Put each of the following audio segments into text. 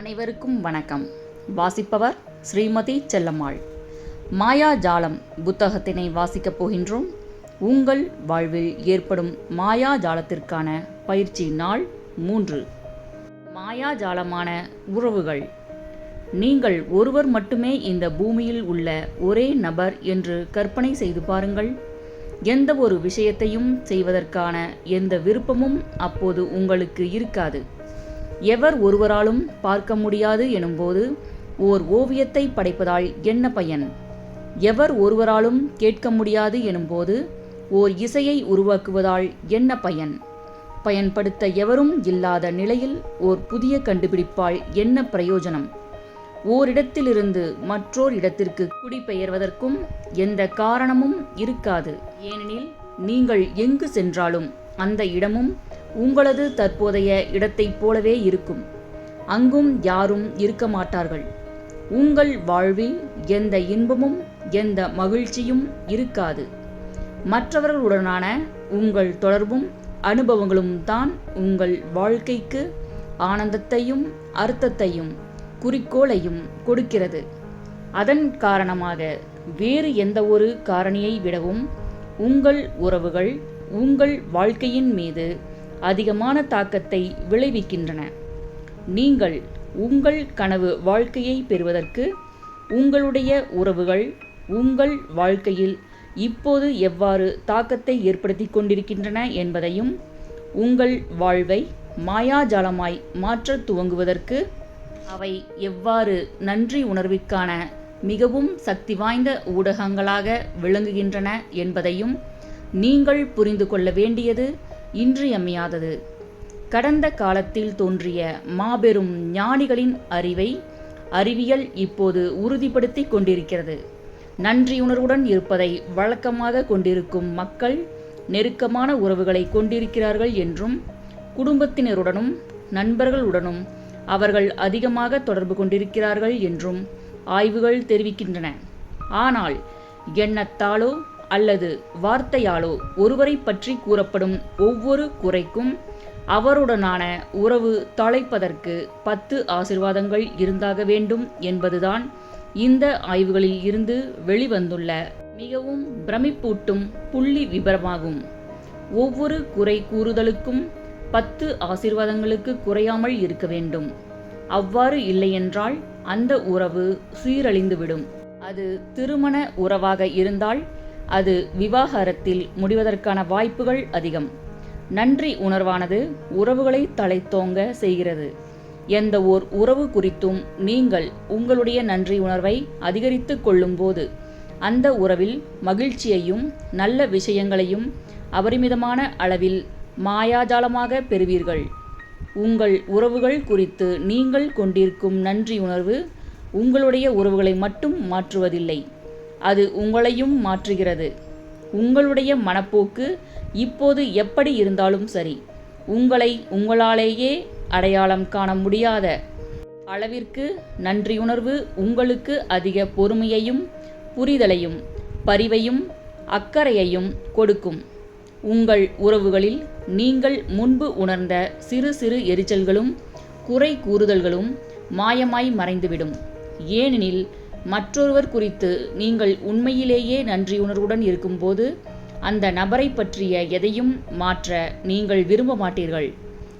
அனைவருக்கும் வணக்கம். வாசிப்பவர் ஸ்ரீமதி செல்லம்மாள். மாயாஜாலம் புத்தகத்தினை வாசிக்கப் போகின்றோம். உங்கள் வாழ்வில் ஏற்படும் மாயாஜாலத்திற்கான பயிற்சி நாள் மூன்று. மாயாஜாலமான உறவுகள். நீங்கள் ஒருவர் மட்டுமே இந்த பூமியில் உள்ள ஒரே நபர் என்று கற்பனை செய்து பாருங்கள். எந்த ஒரு விஷயத்தையும் செய்வதற்கான எந்த விருப்பமும் அப்போது உங்களுக்கு இருக்காது. எவர் ஒருவராலும் பார்க்க முடியாது எனும்போது ஓர் ஓவியத்தை படைப்பதால் என்ன பயன்? எவர் ஒருவராலும் கேட்க முடியாது எனும்போது ஓர் இசையை உருவாக்குவதால் என்ன பயன்? பயன்படுத்த எவரும் இல்லாத நிலையில் ஓர் புதிய கண்டுபிடிப்பால் என்ன பிரயோஜனம்? ஓரிடத்திலிருந்து மற்றோர் இடத்திற்கு குடிபெயர்வதற்கும் எந்த காரணமும் இருக்காது. ஏனெனில் நீங்கள் எங்கு சென்றாலும் அந்த இடமும் உங்களது தற்போதைய இடத்தைப் போலவே இருக்கும். அங்கும் யாரும் இருக்க மாட்டார்கள். உங்கள் வாழ்வில் எந்த இன்பமும் எந்த மகிழ்ச்சியும் இருக்காது. மற்றவர்களுடனான உங்கள் தொடர்பும் அனுபவங்களும் தான் உங்கள் வாழ்க்கைக்கு ஆனந்தத்தையும் அர்த்தத்தையும் குறிக்கோளையும் கொடுக்கிறது. அதன் காரணமாக வேறு எந்த ஒரு காரணியை விடவும் உங்கள் உறவுகள் உங்கள் வாழ்க்கையின் மீது அதிகமான தாக்கத்தை விளைவிக்கின்றன. நீங்கள் உங்கள் கனவு வாழ்க்கையை பெறுவதற்கு உங்களுடைய உறவுகள் உங்கள் வாழ்க்கையில் இப்போது எவ்வாறு தாக்கத்தை ஏற்படுத்தி கொண்டிருக்கின்றன என்பதையும் உங்கள் வாழ்வை மாயாஜாலமாய் மாற்றத் துவங்குவதற்கு அவை எவ்வாறு நன்றி உணர்விற்கான மிகவும் சக்தி வாய்ந்த ஊடகங்களாக விளங்குகின்றன என்பதையும் நீங்கள் புரிந்து கொள்ள வேண்டியது இன்றியமையாதது. கடந்த காலத்தில் தோன்றிய மாபெரும் ஞானிகளின் அறிவை அறிவியல் இப்போது உறுதிப்படுத்தி கொண்டிருக்கிறது. நன்றியுணர்வுடன் இருப்பதை வழக்கமாக கொண்டிருக்கும் மக்கள் நெருக்கமான உறவுகளை கொண்டிருக்கிறார்கள் என்றும் குடும்பத்தினருடனும் நண்பர்களுடனும் அவர்கள் அதிகமாக தொடர்பு கொண்டிருக்கிறார்கள் என்றும் ஆய்வுகள் தெரிவிக்கின்றன. ஆனால் எண்ணத்தாலோ அல்லது வார்த்தையாலோ ஒருவரை பற்றி கூறப்படும் ஒவ்வொரு குறைக்கும் அவருடனான உறவு தொலைப்பதற்கு பத்து ஆசிர்வாதங்கள் இருந்தாக வேண்டும் என்பதுதான் இந்த ஆய்வுகளில் இருந்து வெளிவந்துள்ள மிகவும் பிரமிப்பூட்டும் புள்ளி விபரமாகும். ஒவ்வொரு குறை கூறுதலுக்கும் பத்து ஆசிர்வாதங்களுக்கு குறையாமல் இருக்க வேண்டும். அவ்வாறு இல்லையென்றால் அந்த உறவு சீரழிந்துவிடும். அது திருமண உறவாக இருந்தால் அது விவாகரத்தில் முடிவதற்கான வாய்ப்புகள் அதிகம். நன்றி உணர்வானது உறவுகளை தலைத்தோங்க செய்கிறது. எந்த ஓர் உறவு குறித்தும் நீங்கள் உங்களுடைய நன்றி உணர்வை அதிகரித்து கொள்ளும்போது அந்த உறவில் மகிழ்ச்சியையும் நல்ல விஷயங்களையும் அபரிமிதமான அளவில் மாயாஜாலமாக பெறுவீர்கள். உங்கள் உறவுகள் குறித்து நீங்கள் கொண்டிருக்கும் நன்றி உணர்வு உங்களுடைய உறவுகளை மட்டும் மாற்றுவதில்லை. அது உங்களையும் மாற்றுகிறது. உங்களுடைய மனப்போக்கு இப்போது எப்படி இருந்தாலும் சரி உங்களை உங்களாலேயே அடையாளம் காண முடியாத அளவிற்கு நன்றியுணர்வு உங்களுக்கு அதிக பொறுமையையும் புரிதலையும் பரிவையும் அக்கறையையும் கொடுக்கும். உங்கள் உறவுகளில் நீங்கள் முன்பு உணர்ந்த சிறு சிறு எரிச்சல்களும் குறை கூறுதல்களும் மாயமாய் மறைந்துவிடும். ஏனெனில் மற்றொருவர் குறித்து நீங்கள் உண்மையிலேயே நன்றியுணர்வுடன் இருக்கும்போது அந்த நபரை பற்றிய எதையும் மாற்ற நீங்கள் விரும்ப மாட்டீர்கள்.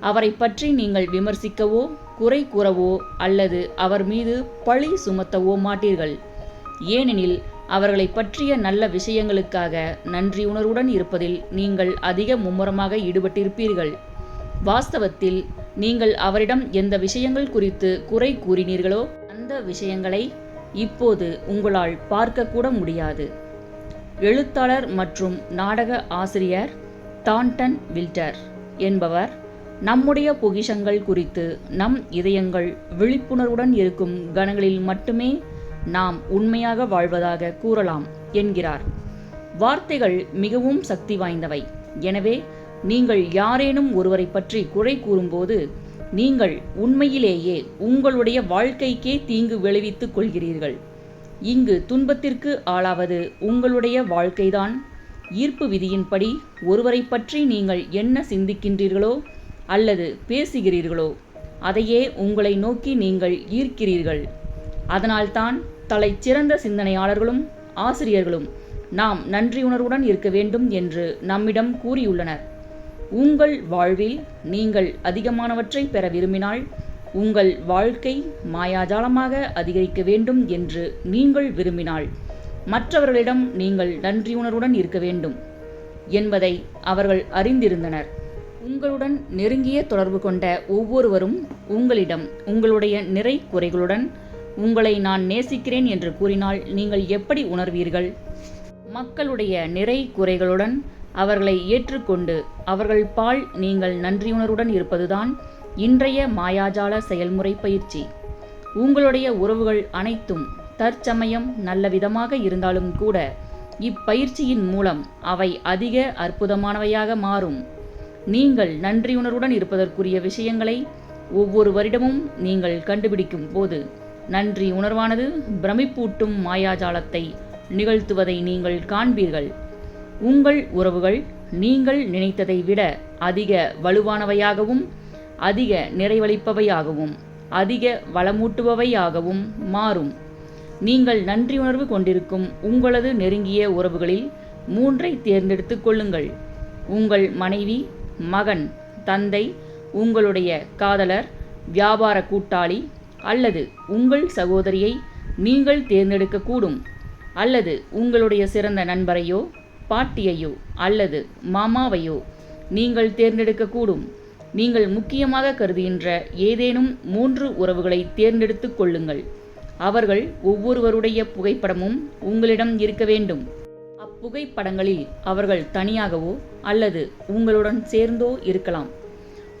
அவரை பற்றி நீங்கள் விமர்சிக்கவோ குறை கூறவோ அல்லது அவர் மீது பழி சுமத்தவோ மாட்டீர்கள். ஏனெனில் அவர்களை பற்றிய நல்ல விஷயங்களுக்காக நன்றியுணர்வுடன் இருப்பதில் நீங்கள் அதிக மும்முரமாக ஈடுபட்டிருப்பீர்கள். வாஸ்தவத்தில் நீங்கள் அவரிடம் எந்த விஷயங்கள் குறித்து குறை கூறினீர்களோ அந்த விஷயங்களை இப்போது உங்களால் பார்க்கக்கூட முடியாது. எழுத்தாளர் மற்றும் நாடக ஆசிரியர் தாண்டன் வில்டர் என்பவர் நம்முடைய பொகிஷங்கள் குறித்து நம் இதயங்கள் விழிப்புணர்வுடன் இருக்கும் கணங்களில் மட்டுமே நாம் உண்மையாக வாழ்வதாக கூறலாம் என்கிறார். வார்த்தைகள் மிகவும் சக்தி வாய்ந்தவை. எனவே நீங்கள் யாரேனும் ஒருவரை பற்றி குறை கூறும்போது நீங்கள் உண்மையிலேயே உங்களுடைய வாழ்க்கைக்கே தீங்கு விளைவித்துக் கொள்கிறீர்கள். இங்கு துன்பத்திற்கு ஆளாவது உங்களுடைய வாழ்க்கைதான். ஈர்ப்பு விதியின்படி ஒருவரை பற்றி நீங்கள் என்ன சிந்திக்கின்றீர்களோ அல்லது பேசுகிறீர்களோ அதையே உங்களை நோக்கி நீங்கள் ஈர்க்கிறீர்கள். அதனால்தான் தலை சிறந்த சிந்தனையாளர்களும் ஆசிரியர்களும் நாம் நன்றியுணர்வுடன் இருக்க வேண்டும் என்று நம்மிடம் கூறியுள்ளனர். உங்கள் வாழ்வில் நீங்கள் அதிகமானவற்றை பெற விரும்பினால் உங்கள் வாழ்க்கை மாயாஜாலமாக அதிகரிக்க வேண்டும் என்று நீங்கள் விரும்பினால் மற்றவர்களிடம் நீங்கள் நன்றியுணர்வுடன் இருக்க வேண்டும் என்பதை அவர்கள் அறிந்திருந்தனர். உங்களுடன் நெருங்கிய தொடர்பு கொண்ட ஒவ்வொருவரும் உங்களிடம் உங்களுடைய நிறை குறைகளுடன் உங்களை நான் நேசிக்கிறேன் என்று கூறினால் நீங்கள் எப்படி உணர்வீர்கள்? மக்களுடைய நிறை குறைகளுடன் அவர்களை ஏற்றுக்கொண்டு அவர்கள் பால் நீங்கள் நன்றியுணர்வுடன் இருப்பதுதான் இன்றைய மாயாஜால செயல்முறை பயிற்சி. உங்களுடைய உறவுகள் அனைத்தும் தற்சமயம் நல்ல விதமாக இருந்தாலும் கூட இப்பயிற்சியின் மூலம் அவை அதிக அற்புதமானவையாக மாறும். நீங்கள் நன்றியுணர்வுடன் இருப்பதற்குரிய விஷயங்களை ஒவ்வொரு வருடமும் நீங்கள் கண்டுபிடிக்கும் போது நன்றி உணர்வானது பிரமிப்பூட்டும் மாயாஜாலத்தை நிகழ்த்துவதை நீங்கள் காண்பீர்கள். உங்கள் உறவுகள் நீங்கள் நினைத்ததை விட அதிக வலுவானவையாகவும் அதிக நிறைவளிப்பவையாகவும் அதிக வளமூட்டுபவையாகவும் மாறும். நீங்கள் நன்றியுணர்வு கொண்டிருக்கும் உங்களது நெருங்கிய உறவுகளில் மூன்றை தேர்ந்தெடுத்து கொள்ளுங்கள். உங்கள் மனைவி மகன் தந்தை உங்களுடைய காதலர் வியாபார கூட்டாளி அல்லது உங்கள் சகோதரியை நீங்கள் தேர்ந்தெடுக்கக்கூடும். அல்லது உங்களுடைய சிறந்த நண்பரையோ பாட்டியையோ அல்லது மாமாவையோ நீங்கள் தேர்ந்தெடுக்கக்கூடும். நீங்கள் முக்கியமாக கருதுகின்ற ஏதேனும் மூன்று உறவுகளை தேர்ந்தெடுத்துக் கொள்ளுங்கள். அவர்கள் ஒவ்வொருவருடைய புகைப்படமும் உங்களிடம் இருக்க வேண்டும். அப்புகைப்படங்களில் அவர்கள் தனியாகவோ அல்லது உங்களுடன் சேர்ந்தோ இருக்கலாம்.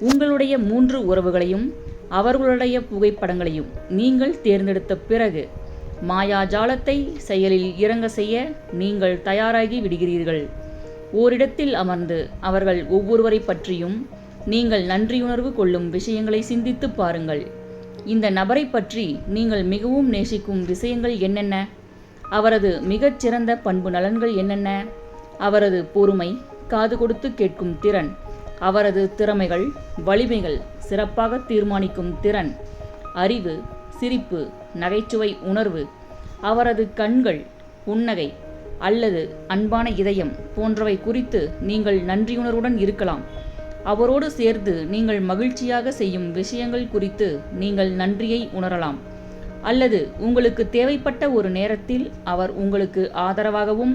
உங்களுடைய மூன்று உறவுகளையும் அவர்களுடைய புகைப்படங்களையும் நீங்கள் தேர்ந்தெடுத்த பிறகு மாயாஜாலத்தை செயலில் இறங்க செய்ய நீங்கள் தயாராகி விடுகிறீர்கள். ஓரிடத்தில் அமர்ந்து அவர்கள் ஒவ்வொருவரை பற்றியும் நீங்கள் நன்றியுணர்வு கொள்ளும் விஷயங்களை சிந்தித்து பாருங்கள். இந்த நபரை பற்றி நீங்கள் மிகவும் நேசிக்கும் விஷயங்கள் என்னென்ன? அவரது மிகச்சிறந்த பண்பு நலன்கள் என்னென்ன? அவரது பொறுமை காது கொடுத்து கேட்கும் திறன் அவரது திறமைகள் வலிமைகள் சிறப்பாக தீர்மானிக்கும் திறன் அறிவு சிரிப்பு நகைச்சுவை உணர்வு. அவரது கண்கள் புன்னகை அல்லது அன்பான இதயம் போன்றவை குறித்து நீங்கள் நன்றியுணர்வுடன் இருக்கலாம். அவரோடு சேர்ந்து நீங்கள் மகிழ்ச்சியாக செய்யும் விஷயங்கள் குறித்து நீங்கள் நன்றியை உணரலாம். அல்லது உங்களுக்கு தேவைப்பட்ட ஒரு நேரத்தில் அவர் உங்களுக்கு ஆதரவாகவும்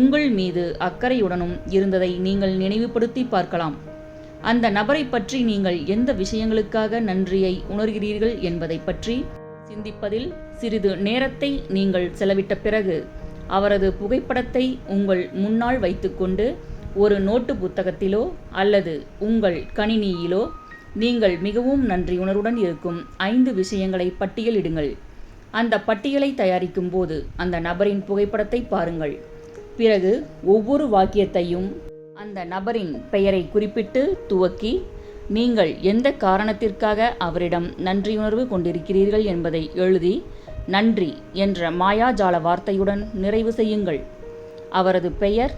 உங்கள் மீது அக்கறையுடனும் இருந்ததை நீங்கள் நினைவுபடுத்தி பார்க்கலாம். அந்த நபரை பற்றி நீங்கள் எந்த விஷயங்களுக்காக நன்றியை உணர்கிறீர்கள் என்பதை பற்றி சிந்திப்பதில் சிறிது நேரத்தை நீங்கள் செலவிட்ட பிறகு அவரது புகைப்படத்தை உங்கள் முன்னால் வைத்துக்கொண்டு ஒரு நோட்டு புத்தகத்திலோ அல்லது உங்கள் கணினியிலோ நீங்கள் மிகவும் நன்றியுணர்வுடன் இருக்கும் ஐந்து விஷயங்களை பட்டியலிடுங்கள் அந்த பட்டியலை தயாரிக்கும் போது அந்த நபரின் புகைப்படத்தை பாருங்கள். பிறகு ஒவ்வொரு வாக்கியத்தையும் அந்த நபரின் பெயரை குறிப்பிட்டு துவக்கி நீங்கள் எந்த காரணத்திற்காக அவரிடம் நன்றியுணர்வு கொண்டிருக்கிறீர்கள் என்பதை எழுதி நன்றி என்ற மாயாஜால வார்த்தையுடன் நிறைவு செய்யுங்கள். அவரது பெயர்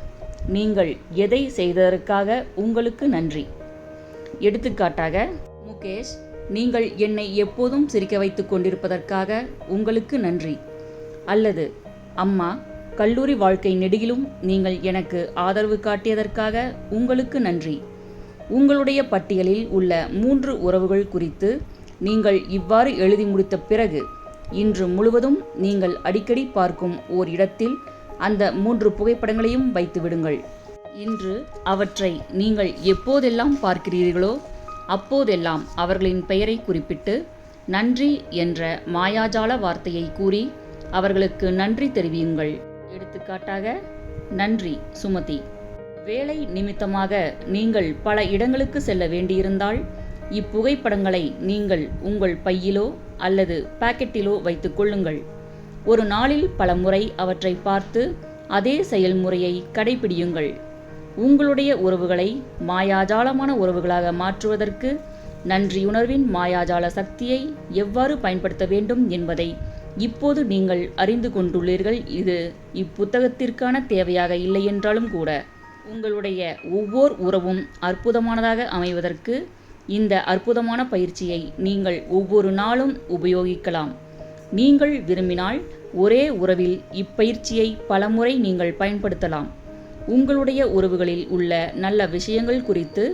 நீங்கள் எதை செய்ததற்காக உங்களுக்கு நன்றி. எடுத்துக்காட்டாக முகேஷ் நீங்கள் என்னை எப்போதும் சிரிக்க வைத்துக் கொண்டிருப்பதற்காக உங்களுக்கு நன்றி. அல்லது அம்மா கல்லூரி வாழ்க்கை நெடுகிலும் நீங்கள் எனக்கு ஆதரவு காட்டியதற்காக உங்களுக்கு நன்றி. உங்களுடைய பட்டியலில் உள்ள மூன்று உறவுகள் குறித்து நீங்கள் இவ்வாறு எழுதி முடித்த பிறகு இன்று முழுவதும் நீங்கள் அடிக்கடி பார்க்கும் ஓர் இடத்தில் அந்த மூன்று புகைப்படங்களையும் வைத்து விடுங்கள். இன்று அவற்றை நீங்கள் எப்போதெல்லாம் பார்க்கிறீர்களோ அப்போதெல்லாம் அவர்களின் பெயரை குறிப்பிட்டு நன்றி என்ற மாயாஜால வார்த்தையை கூறி அவர்களுக்கு நன்றி தெரிவியுங்கள். எடுத்துக்காட்டாக நன்றி சுமதி. வேலை நிமித்தமாக நீங்கள் பல இடங்களுக்கு செல்ல வேண்டியிருந்தால் இப்புகைப்படங்களை நீங்கள் உங்கள் பையிலோ அல்லது பாக்கெட்டிலோ வைத்துக் கொள்ளுங்கள். ஒரு நாளில் பல முறை அவற்றை பார்த்து அதே செயல்முறையை கடைபிடியுங்கள் உங்களுடைய உறவுகளை மாயாஜாலமான உறவுகளாக மாற்றுவதற்கு நன்றியுணர்வின் மாயாஜால சக்தியை எவ்வாறு பயன்படுத்த வேண்டும் என்பதை இப்போது நீங்கள் அறிந்து கொண்டுள்ளீர்கள். இது இப்புத்தகத்திற்கான தேவையாக இல்லை என்றாலும் கூட. உங்களுடைய ஒவ்வொரு உறவும் அற்புதமானதாக அமைவதற்கு இந்த அற்புதமான பயிற்சியை நீங்கள் ஒவ்வொரு நாளும் உபயோகிக்கலாம். நீங்கள் விரும்பினால் ஒரே உறவில் இப்பயிற்சியை பலமுறை நீங்கள் பயன்படுத்தலாம். உங்களுடைய உறவுகளில் உள்ள நல்ல விஷயங்கள் குறித்து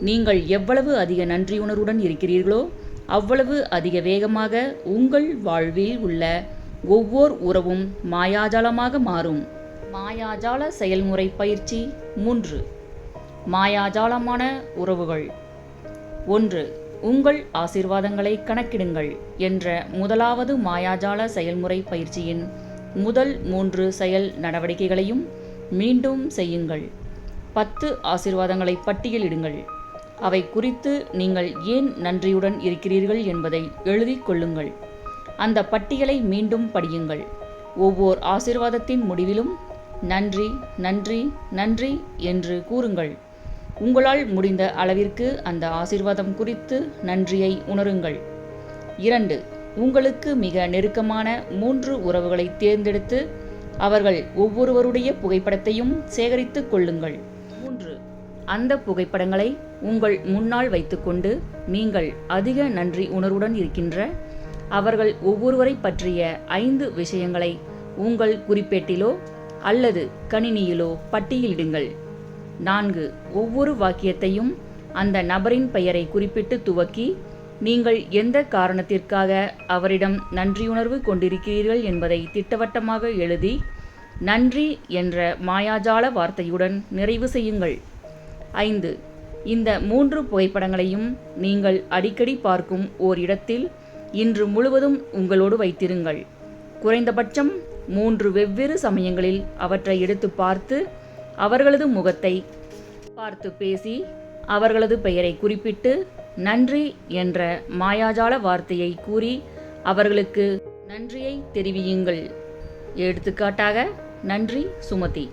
நீங்கள் எவ்வளவு அதிக நன்றியுணர்வுடன் இருக்கிறீர்களோ அவ்வளவு அதிக வேகமாக உங்கள் வாழ்வில் உள்ள ஒவ்வொரு உறவும் மாயாஜாலமாக மாறும். மாயாஜால செயல்முறை பயிற்சி மூன்று. மாயாஜாலமான உறவுகள். ஒன்று உங்கள் ஆசிர்வாதங்களை கணக்கிடுங்கள் என்ற முதலாவது மாயாஜால செயல்முறை பயிற்சியின் முதல் மூன்று செயல் நடவடிக்கைகளையும் மீண்டும் செய்யுங்கள். பத்து ஆசிர்வாதங்களை பட்டியலிடுங்கள் அவை குறித்து நீங்கள் ஏன் நன்றியுடன் இருக்கிறீர்கள் என்பதை எழுதிக் கொள்ளுங்கள். அந்த பட்டியலை மீண்டும் படியுங்கள். ஒவ்வொரு ஆசிர்வாதத்தின் முடிவிலும் நன்றி நன்றி நன்றி என்று கூறுங்கள். உங்களால் முடிந்த அளவிற்கு அந்த ஆசீர்வாதம் குறித்து நன்றியை உணருங்கள். இரண்டு உங்களுக்கு மிக நெருக்கமான மூன்று உறவுகளை தேர்ந்தெடுத்து அவர்கள் ஒவ்வொருவருடைய புகைப்படத்தையும் சேகரித்துக் கொள்ளுங்கள். மூன்று அந்த புகைப்படங்களை உங்கள் முன்னால் வைத்துக்கொண்டு நீங்கள் அதிக நன்றி உணர்வுடன் இருக்கின்ற அவர்கள் ஒவ்வொருவரை பற்றிய ஐந்து விஷயங்களை உங்கள் குறிப்பேட்டிலோ அல்லது கணினியிலோ பட்டியலிடுங்கள். நான்கு ஒவ்வொரு வாக்கியத்தையும் அந்த நபரின் பெயரை குறிப்பிட்டு துவக்கி நீங்கள் எந்த காரணத்திற்காக அவரிடம் நன்றியுணர்வு கொண்டிருக்கிறீர்கள் என்பதை திட்டவட்டமாக எழுதி நன்றி என்ற மாயாஜால வார்த்தையுடன் நிறைவு செய்யுங்கள். ஐந்து இந்த மூன்று புகைப்படங்களையும் நீங்கள் அடிக்கடி பார்க்கும் ஓர் இடத்தில் இன்று முழுவதும் உங்களோடு வைத்திருங்கள். குறைந்தபட்சம் மூன்று வெவ்வேறு சமயங்களில் அவற்றை எடுத்து பார்த்து அவர்களது முகத்தை பார்த்து பேசி அவர்களது பெயரை குறிப்பிட்டு நன்றி என்ற மாயாஜால வார்த்தையை கூறி அவர்களுக்கு நன்றியை தெரிவியுங்கள். எடுத்துக்காட்டாக நன்றி சுமதி.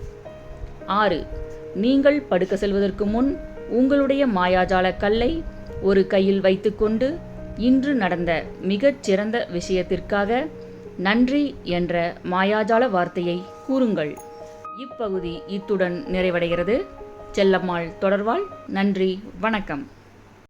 ஆறு நீங்கள் படுக்க செல்வதற்கு முன் உங்களுடைய மாயாஜால கல்லை ஒரு கையில் வைத்துக்கொண்டு இன்று நடந்த மிகச் சிறந்த விஷயத்திற்காக நன்றி என்ற மாயாஜால வார்த்தையை கூறுங்கள். இப்பகுதி இத்துடன் நிறைவடைகிறது. செல்லம்மாள் தொடர்வாள். நன்றி. வணக்கம்.